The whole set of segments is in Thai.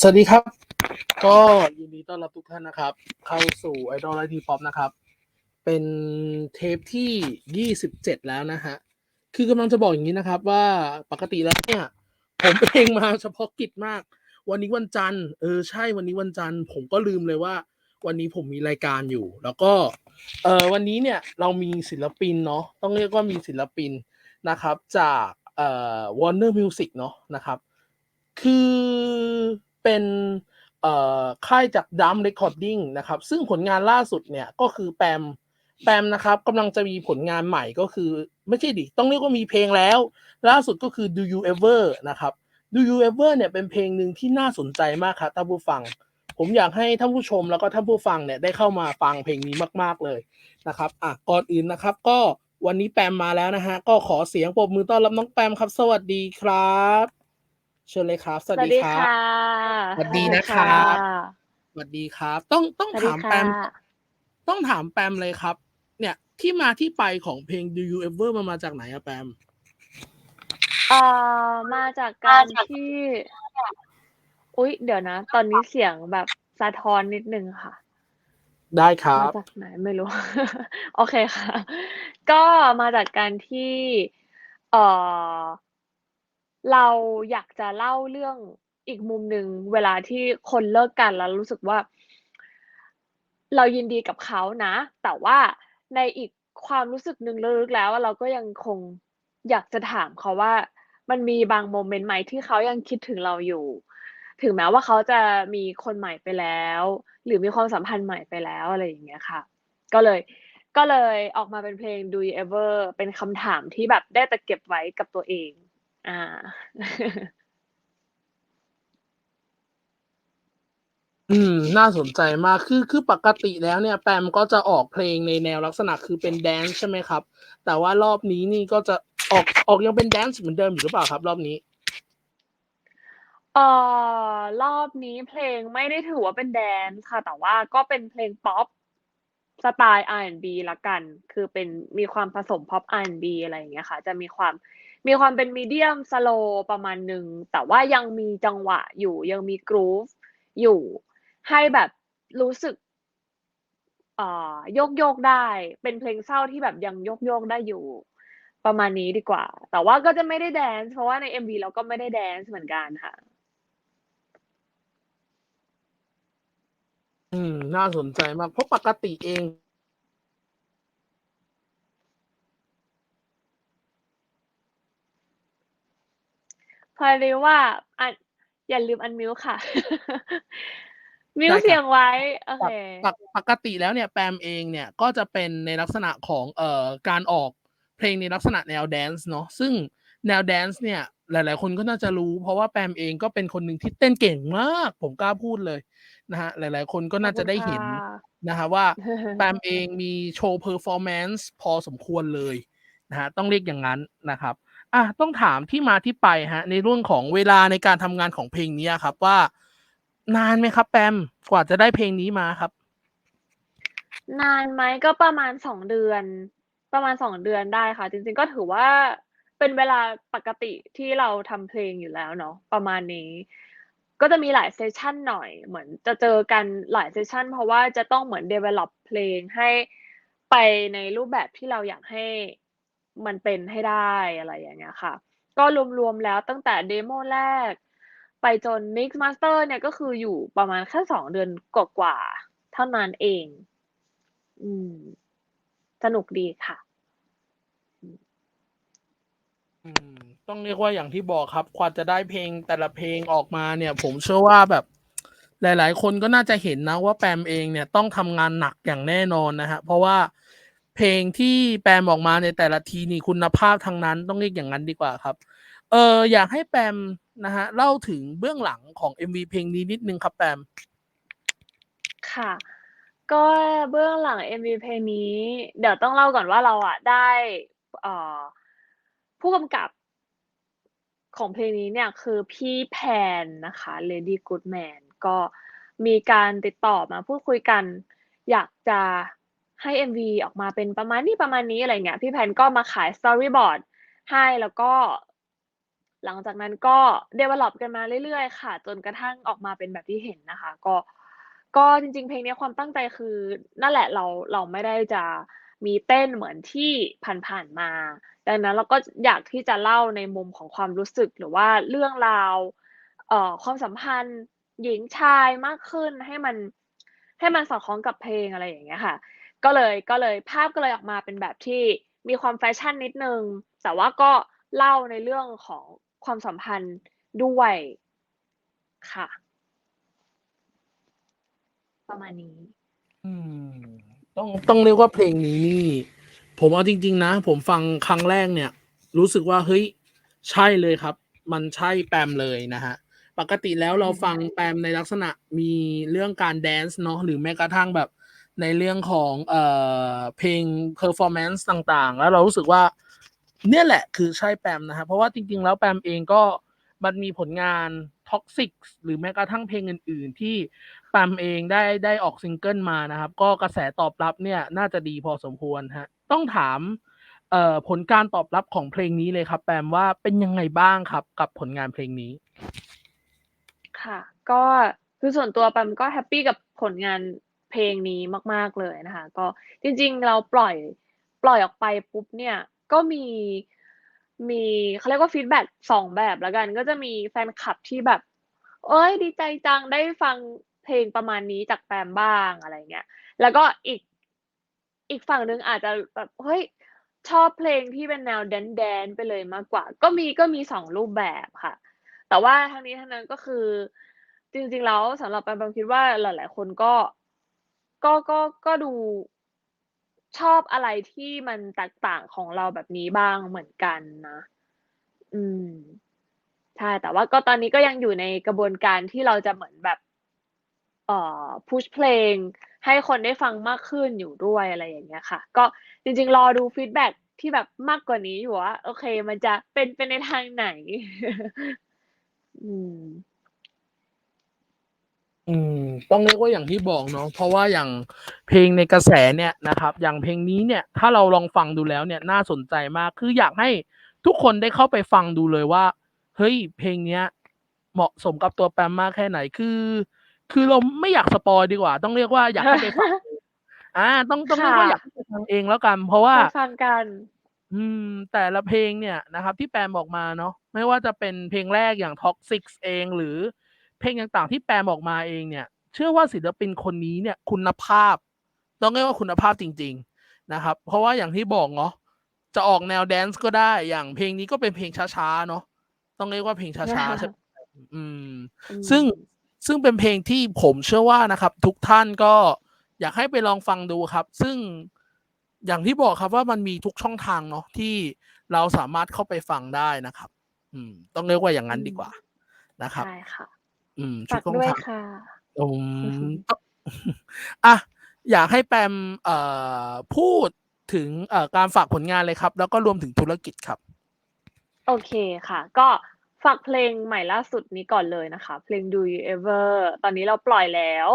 สวัสดีครับ ก็ยินดีต้อนรับทุกท่านนะครับ เข้าสู่ Idol Live T-pop นะครับ เป็นเทปที่ 27 แล้วนะฮะ คือกำลังจะบอกอย่างนี้นะครับว่าปกติแล้วเนี่ย ผมเองมาเฉพาะกิจมาก วันนี้วันจันทร์เออใช่วันนี้วันจันทร์ผมก็ลืมเลยว่า วันนี้ผมมีรายการอยู่ แล้วก็เออวันนี้เนี่ยเรามีศิลปินเนาะต้องเรียกว่ามีศิลปินนะครับ จากเอ่อ Warner Music เนาะนะครับ คือ เป็นค่ายจากดัมเรคคอร์ดดิ้งนะครับ ซึ่งผลงานล่าสุดเนี่ยก็คือแปมแปมนะครับกำลังจะมีผลงานใหม่ก็คือ ไม่ใช่ดิต้องเรียกว่ามีเพลงแล้ว ล่าสุดก็คือ Do You Ever นะครับ Do You Ever เนี่ยเป็นเพลงหนึ่งที่น่าสนใจมากครับท่านผู้ฟัง ผมอยากให้ท่านผู้ชมแล้วก็ท่านผู้ฟังเนี่ยได้เข้ามาฟังเพลงนี้มาก ๆเลยนะครับอะก่อนอื่นนะครับ ก็วันนี้แปมมาแล้วนะฮะก็ขอเสียงปรบมือต้อนรับน้องแปมครับ สวัสดีครับ เชิญเลยครับสสวัสวัสดีดีครับค่ะสวัสดีนะครับสวัสดีครับ ต้องต้องสวัสดีถามแปค่ะมต้องถามแปมเลยครับ เนี่ยที่มาที่ไปของเพลง Do You Ever มันมาจากไหนอะแปมเอ่อมาจากการที่ อุ๊ย เดี๋ยวนะ ตอนนี้เสียงแบบสะท้อนนิดนึงค่ะ ได้ครัมาบจากไหนไม่รู้ โอเคค่ะ ก็มาจากการที่ เอ่อ เราอยากจะเล่าเรื่องอีกมุมหนึ่งเวลาที่คนเลิกกันแล้วรู้สึกว่า เรายินดีกับเขานะ แต่ว่าในอีกความรู้สึกหนึ่งลึกๆแล้วเราก็ยังคงอยากจะถามเขาว่า มันมีบางโมเมนต์ไหมที่เขายังคิดถึงเราอยู่ ถึงแม้ว่าเขาจะมีคนใหม่ไปแล้ว หรือมีความสัมพันธ์ใหม่ไปแล้วอะไรอย่างเงี้ยค่ะ ก็เลยก็เลยออกมาเป็นเพลง Do You Ever เป็นคำถามที่แบบได้แต่เก็บไว้กับตัวเอง อาอืม น่าสนใจมาก คือ คือปกติแล้วเนี่ย แปมก็จะออกเพลงในแนวลักษณะคือเป็นแดนซ์ใช่ไหมครับ แต่ว่ารอบนี้นี่ก็จะออก ออกยังเป็นแดนซ์เหมือนเดิมอยู่หรือเปล่าครับ รอบนี้ เอ่อรอบนี้เพลงไม่ได้ถือว่าเป็นแดนซ์ค่ะ แต่ว่าก็เป็นเพลงพ็อปสไตล์ R&B แล้วกัน คือเป็นมีความผสมพ็อป R&B อะไรอย่างเงี้ยค่ะ จะมีความ มีความเป็น medium slow ประมาณหนึ่งแต่ว่ายังมีจังหวะอยู่ยังมี groove อยู่ ให้แบบรู้สึกเอ่อโยกๆได้ เป็นเพลงเศร้าที่แบบยังโยกๆได้อยู่ ประมาณนี้ดีกว่า แต่ว่าก็จะไม่ได้แดนซ์เพราะว่าใน MV เราก็ไม่ได้แดนซ์เหมือนกันค่ะ อืม น่าสนใจมาก เพราะปกติเอง พอดีว่าอันอย่าลืม unmute ค่ะ มิวได้ต์คเสีรัยบงไว้โอปเคกปกปกติแล้วเนี่ยแปมเองเนี่ยก็จะเป็นในลักษณะของเอ่อการออกเพลงในลักษณะแนวแดนซ์เนาะซึ่งแนวแดนซ์เนี่ยหลาย ๆ คนก็น่าจะรู้ เพราะว่าแปมเองก็เป็นคนหนึ่งที่เต้นเก่งมาก ผมกล้าพูดเลยนะครับหลาย ๆ คนก็ขอน่าบจะคุณได้ค่เห็นะนะครับว่าแปมเองมีโชว์ performance พอสมควรเลยนะครับต้องเรียกอย่างงั้นนะครับ อาต้องถามที่มาที่ไปครับในเรื่องของเวลาในการทำงานของเพลงนี้ครับว่า นานไหมครับ แปมกว่าจะได้เพลงนี้มาครับ?นานไหมก็ประมาณ2เดือน ประมาณ2เดือนได้ค่ะ จริง ๆ ก็ถือว่าเป็นเวลาปกติที่เราทำเพลงอยู่แล้วเนาะประมาณนี้ ก็จะมีหลายเซสชันหน่อย เหมือนจะเจอกันหลายเซสชันเพราะว่าจะต้องเหมือน develop เพลงให้ไปในรูปแบบที่เราอยากให้ มันเป็นให้ได้อะไรอย่างเงี้ยค่ะ ก็รวมๆแล้วตั้งแต่เดโมแรก ไปจน mix master เนี่ยก็คืออยู่ประมาณแค่2เดือนกว่าๆเท่านั้นเอง อืม สนุกดีค่ะอืมต้องเรียกว่าอย่างที่บอกครับกว่าจะได้เพลงแต่ละเพลงออกมาเนี่ย ผมเชื่อว่าแบบ หลาย ๆ คนก็น่าจะเห็นนะว่าแปมเองเนี่ยต้องทำงานหนักอย่างแน่นอนนะครับเพราะว่า เพลงที่แปมออกมาในแต่ละทีนี่คุณภาพทั้งนั้นต้องเรียกอย่างงั้นดีกว่าครับ เอออยากให้แปมนะครับเล่าถึงเบื้องหลังของ MV เพลงนี้นิดนึงครับแปม ค่ะ ก็เบื้องหลัง MV เพลงนี้ เดี๋ยวต้องเล่าก่อนว่าเราอะได้เอ่อผู้กำกับของเพลงนี้เนี่ยคือพี่แพนนะคะ Lady Goodman ก็มีการติดต่อมาพูดคุยกัน อยากจะ ให้ MV ออกมาเป็นประมาณนี้ๆอะไรอย่างเงี้ย พี่แพนก็มาขาย Storyboard ให้ แล้วก็ หลังจากนั้นก็ develop กันมาเรื่อยๆ ค่ะ จนกระทั่งออกมาเป็นแบบที่เห็นนะคะ ก็ ก็จริงๆ เพลงนี้ความตั้งใจคือ นั่นแหละเรา เราไม่ได้จะมีเต้นเหมือนที่ผ่านๆมา ดังนั้นเราก็อยากที่จะเล่าในมุมของความรู้สึกหรือว่าเรื่องราว เอ่อ ความสัมพันธ์หญิงชายมากขึ้นให้มัน ให้มันสอดคล้องกับเพลงอะไรอย่างเงี้ยค่ะ ก็เลยก็เลยภาพก็เลยออกมาเป็นแบบที่มีความแฟชั่นนิดนึง แต่ว่าก็เล่าในเรื่องของความสัมพันธ์ด้วยค่ะ ประมาณนี้ อืม ต้องต้องเรียกว่าเพลงนี้นี่ ผมเอาจริง ๆ นะ ผมฟังครั้งแรกเนี่ย รู้สึกว่าเฮ้ยใช่เลยครับ มันใช่แปมเลยนะครับปกติแล้วเราฟังแปมในลักษณะมีเรื่องการแดนซ์เนาะหรือแม้กระทั่งแบบ ในเรื่องของเอ่อเพลง performance ต่างๆ แล้วเรารู้สึกว่า เนี่ยแหละคือใช่แปมนะครับเพราะว่าจริง ๆ แล้วแปมเองก็มันมีผลงาน Toxic หรือแม้กระทั่งเพลงอื่น ๆ ที่แปมเองได้ได้ออกซิงเกิลมานะครับ ก็กระแสตอบรับเนี่ยน่าจะดีพอสมควรครับต้องถามเอ่อผลการตอบรับของเพลงนี้เลยครับ แปมว่าเป็นยังไงบ้างครับ กับผลงานเพลงนี้?ค่ะ ก็คือส่วนตัวแปมก็แฮปปี้กับผลงาน เพลงนี้มาก ๆเลยนะคะ ก็จริงๆ เราปล่อยปล่อยออกไปปุ๊บเนี่ยก็มีมีเขาเรียกว่าฟีดแบ็ก2แบบแล้วกัน ก็จะมีแฟนคลับที่แบบ"เอ๊ยดีใจจังได้ฟังเพลงประมาณนี้จากแปมบ้าง"อะไรเงี้ยแล้วก็อีกอีกฝั่งหนึ่งอาจจะแบบเฮ้ยชอบเพลงที่เป็นแนวแดนซ์ๆไปเลยมากกว่า ก็มีก็มี2รูปแบบค่ะ แต่ว่าทั้งนี้ทั้งนั้นก็คือ จริงๆแล้วสำหรับแปมแปมคิดว่าหลาย ๆ คนก็ ก็ ก็ ก็ดู ชอบอะไรที่มันแตกต่างของเราแบบนี้บ้างเหมือนกันนะ อืม ใช่ แต่ว่าก็ตอนนี้ก็ยังอยู่ในกระบวนการที่เราจะเหมือนแบบ เอ่อพุชเพลงให้คนได้ฟังมากขึ้นอยู่ด้วย อะไรอย่างเงี้ยค่ะ ก็จริง ๆ รอดูฟีดแบ็กที่แบบมากกว่านี้อยู่ว่า โอเค มันจะเป็นไปในทางไหน อืม อืม ต้องเรียกว่าอย่างที่บอกเนาะเพราะว่าอย่างเพลงในกระแสเนี่ยนะครับ อย่างเพลงนี้เนี่ยถ้าเราลองฟังดูแล้วเนี่ยน่าสนใจมากคืออยากให้ทุกคนได้เข้าไปฟังดูเลยว่า เฮ้ยเพลงเนี้ยเหมาะสมกับตัวแปมมากแค่ไหนคือ คือเราไม่อยากสปอยล์ดีกว่า ต้องเรียกว่าอยากให้ไปฟังเองอาต้องต้องคเรีย่กว่าอยากะให้ไปฟังเองแล้วกัน เพราะว่าไปฟังกัน อืม แต่ละเพลงเนี่ยนะครับ ที่แปมออกมาเนาะไม่ว่าจะเป็นเพลงแรกอย่าง Toxic เองหรือเพลงต่างๆที่แปมออกมาเองเนี่ย เชื่อว่าศิลปินคนนี้เนี่ยคุณภาพ ต้องเรียกว่าคุณภาพจริง ๆนะครับ เพราะว่าอย่างที่บอกเนาะจะออกแนวแดนซ์ก็ได้อย่างเพลงนี้ก็เป็นเพลงช้าๆเนาะต้องเรียกว่าเพลงช้าๆใช่ไหมอืมอืซึ่งมซึ่งเป็นเพลงที่ผมเชื่อว่านะครับ ทุกท่านก็อยากให้ไปลองฟังดูครับ ซึ่งอย่างที่บอกครับว่ามันมีทุกช่องทางเนาะที่เราสามารถเข้าไปฟังได้นะครับ อืม ต้องเรียกว่าอย่างงั้นดีกว่านะครับใช่ค่ะ อืมทุฝากกช่องด้วยทางค่ะ อืมก็อะอยากให้แปมเอ่อพูดถึงเอ่อการฝากผลงานเลยครับ แล้วก็รวมถึงธุรกิจครับ โอเคค่ะ ก็ฝากเพลงใหม่ล่าสุดนี้ก่อนเลยนะคะ เพลง Do You Ever ตอนนี้เราปล่อยแล้ว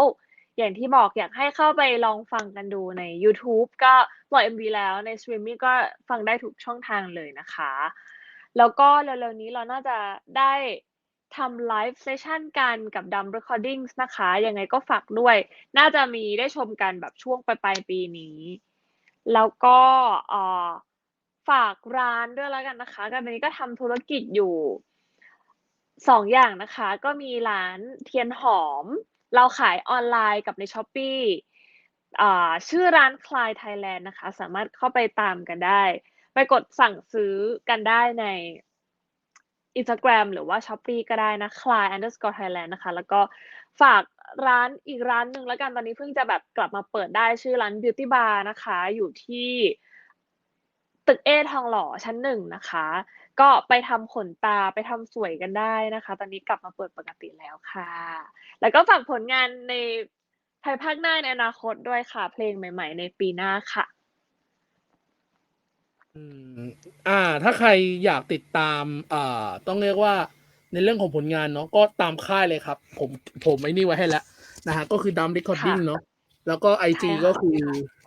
อย่างที่บอกอยากให้เข้าไปลองฟังกันดูในยูทูบก็ปล่อย MV แล้วในสตรีมมิงก็ฟังได้ทุกช่องทางเลยนะคะ แล้วก็เร็วๆนี้เราน่าจะได้ ทำไลฟ์เซสชันกันกับ Dumb Recordings นะคะ ยังไงก็ฝากด้วย น่าจะมีได้ชมกันแบบช่วงปลายๆปีนี้ แล้วก็ฝากร้านด้วยแล้วกันนะคะตอนนี้ก็ทำธุรกิจอยู่2องอย่างนะคะ ก็มีร้านเทียนหอม เราขายออนไลน์กับใน Shopee อ่าชื่อร้าน Cly Thailand นะคะ สามารถเข้าไปตามกันได้ ไปกดสั่งซื้อกันได้ใน Instagram หรือว่า Shopee ก็ได้นะ cly_thailand นะคะ แล้วก็ฝากร้านอีกร้านหนึ่งแล้วกันตอนนี้เพิ่งจะแบบกลับมาเปิดได้ชื่อร้าน Beauty Bar นะคะ อยู่ที่ตึกเอทองหล่อชั้น1นะคะ ก็ไปทำขนตาไปทำสวยกันได้นะคะ ตอนนี้กลับมาเปิดปกติแล้วค่ะ แล้วก็ฝากผลงานในภายภาคหน้าในอนาคตด้วยค่ะ เพลงใหม่ ๆ ในปีหน้าค่ะ อืมอ่า ถ้าใครอยากติดตาม อ่า ต้องเรียกว่าในเรื่องของผลงานเนาะก็ตามค่ายเลยครับ ผมผมไอ้นี่ไว้ให้แล้วนะครับก็คือ Dumb ค่ะ Recording เนาะแล้วก็ไอใช่จีค่ก็ะคือ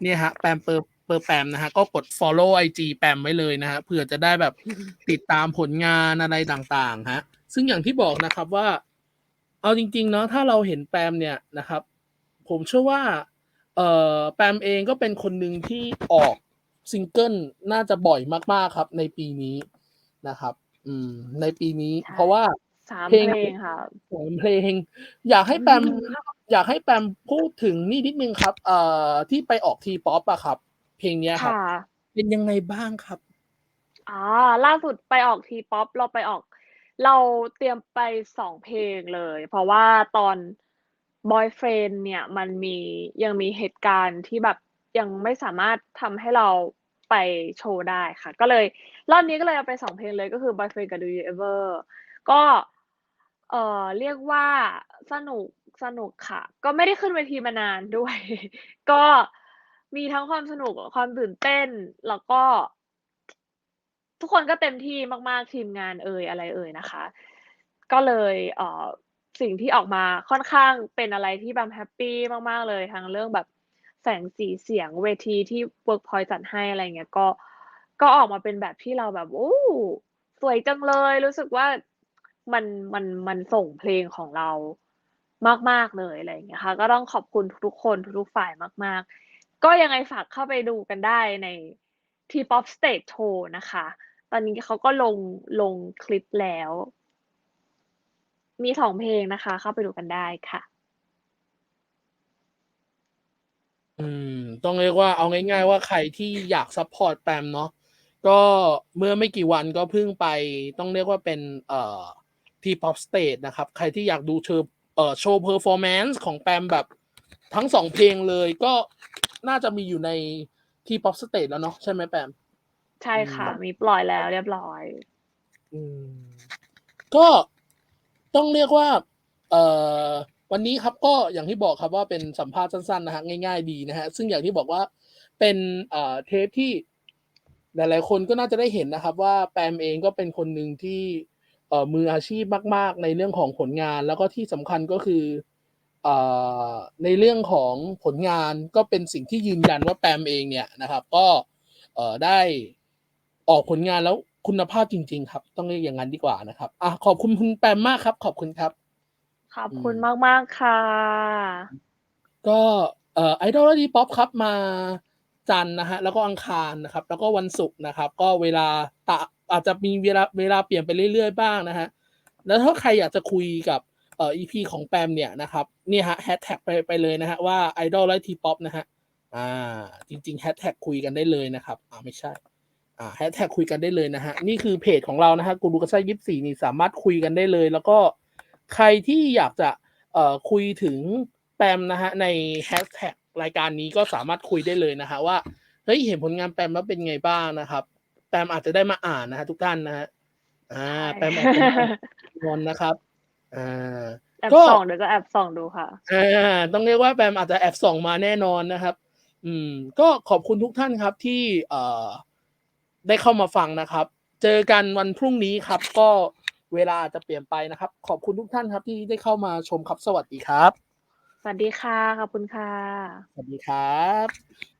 เนี่ยครับแปมเปอร์เปอร์แปมนะฮะก็กด follow IG แปมไว้เลยนะฮะเผื่อจะได้แบบติดตามผลงานอะไรต่างๆฮะ ซึ่งอย่างที่บอกนะครับว่า เอาจริง ๆ เนาะถ้าเราเห็นแปมเนี่ยนะครับ ผมเชื่อว่า เอ่อแปมเองก็เป็นคนหนึ่งที่ออก ซิงเกิลน่าจะบ่อยมากๆครับ ในปีนี้นะครับ อืม ในปีนี้ใช่เพราะว่าสามเพลงเพลงค่ะสามเพลง อยากให้แปมอืมอยากให้แปมพูดถึงนี่นิดนึงครับ เอ่อที่ไปออกทีป๊อปอะครับ เพลงเนี้ยครับค่ะเป็นยังไงบ้างครับอ่าล่าสุดไปออกทีป๊อปเราไปออก เราเตรียมไปสองเพลงเลย เพราะว่าตอน Boyfriend เนี่ยมันมียังมีเหตุการณ์ที่แบบยังไม่สามารถทำให้เรา ไปโชว์ได้ค่ะ ก็เลยรอบนี้ก็เลยเอาไปสองเพลงเลยก็คือ Boyfriend กับ Do You Ever ก็เอ่อเรียกว่าสนุกสนุกค่ะ ก็ไม่ได้ขึ้นเวทีมานานด้วย ก็มีทั้งความสนุกความตื่นเต้นแล้วก็ ทุกคนก็เต็มที่มาก ๆ ทีมงานเอยอะไรเอยนะคะ ก็เลยเอ่อสิ่งที่ออกมาค่อนข้างเป็นอะไรที่แบมแฮปปี้มาก ๆ เลยทั้งเรื่องแบบ แสงสีเสียงเวทีที่ Workpoint จัดให้อะไรเงี้ยก็ก็ออกมาเป็นแบบที่เราแบบโอ้สวยจังเลย รู้สึกว่ามันมันมันส่งเพลงของเรามาก ๆ เลยอะไรอย่างเงี้ยค่ะ ก็ต้องขอบคุณทุกๆคน ทุกๆฝ่ายมาก ๆ ก็ยังไงฝากเข้าไปดูกันได้ใน T-pop Stage Show นะคะ ตอนนี้เขาก็ลงลงคลิปแล้ว มีสองเพลงนะคะ เข้าไปดูกันได้ค่ะ อืม ต้องเรียกว่าเอาง่าย ๆ ว่าใครที่อยากซัพพอร์ตแปมเนาะก็เมื่อไม่กี่วันก็เพิ่งไปต้องเรียกว่าเป็นเอ่อที่ Pop Stage นะครับ ใครที่อยากดูเชอเอ่อโชว์เพอร์ฟอร์แมนซ์ของแปมแบบทั้งสองเพลงเลยก็น่าจะมีอยู่ในที่ Pop Stage แล้วเนาะใช่ไหมแปม ใช่ค่ะอืมมีปล่อยแล้วเรียบร้อย อืม ก็ต้องเรียกว่า เอ่อ วันนี้ครับก็อย่างที่บอกครับว่าเป็นสัมภาษณ์สั้นๆนะฮะง่ายๆดีนะฮะซึ่งอย่างที่บอกว่าเป็นเทปที่หลายๆคนก็น่าจะได้เห็นนะครับ ว่าแปมเองก็เป็นคนหนึ่งที่มืออาชีพมาก ๆ ในเรื่องของผลงาน แล้วก็ที่สำคัญก็คืออในเรื่องของผลงานก็เป็นสิ่งที่ยืนยันว่าแปมเองเนี่ยนะครับ ก็ได้ออกผลงานแล้วคุณภาพจริง ๆ ครับ ต้องเรียกอย่างนั้นดีกว่านะครับอะขอบคุณคุณแปมมากครับ ขอบคุณครับ ขอบคุณอืมมากๆค่ะ ก็เอ่อไอดอลดีป๊อปครับมาจันทร์นะฮะแล้วก็อังคารนะครับ แล้วก็วันศุกร์นะครับ ก็เวลาตะอาจจะมีเวลาเวลาเปลี่ยนไปเรื่อยๆบ้างนะฮะแล้วถ้าใครอยากจะคุยกับเอ่อ EP ของแปมเนี่ยนะครับเนี่ยฮะแฮชแท็กไปไปเลยนะฮะว่าไอดอลไลทีป๊อปนะฮะอ่า จริงๆแฮชแท็กคุยกันได้เลยนะครับอ่าไม่ใช่อ่าแฮชแท็กคุยกันได้เลยนะฮะนี่คือเพจของเรานะฮะกูรูกระซ่ายิบสี่นี่สามารถคุยกันได้เลย แล้วก็ ใครที่อยากจะเอ่อคุยถึงแปมนะฮะในแฮชแท็กรายการนี้ก็สามารถคุยได้เลยนะฮะว่าเฮ้ยเห็นผลงานแปมแล้วเป็นไงบ้างนะครับ แปมอาจจะได้มาอ่านนะฮะทุกท่านนะฮะอ่า แปมอาจจะมาอ่านงอนนะครับอ่าแอบก็ส่องเดี๋ยวจะแอบส่องดูค่ะอ่าต้องเรียกว่าแปมอาจจะแอบส่องมาแน่นอนนะครับ อืม ก็ขอบคุณทุกท่านครับที่เอ่อได้เข้ามาฟังนะครับ เจอกันวันพรุ่งนี้ครับ ก็ เวลาอาจจะเปลี่ยนไปนะครับ ขอบคุณทุกท่านครับที่ได้เข้ามาชมครับสวัสดีครับ สวัสดีค่ะ ขอบคุณค่ะ สวัสดีครับ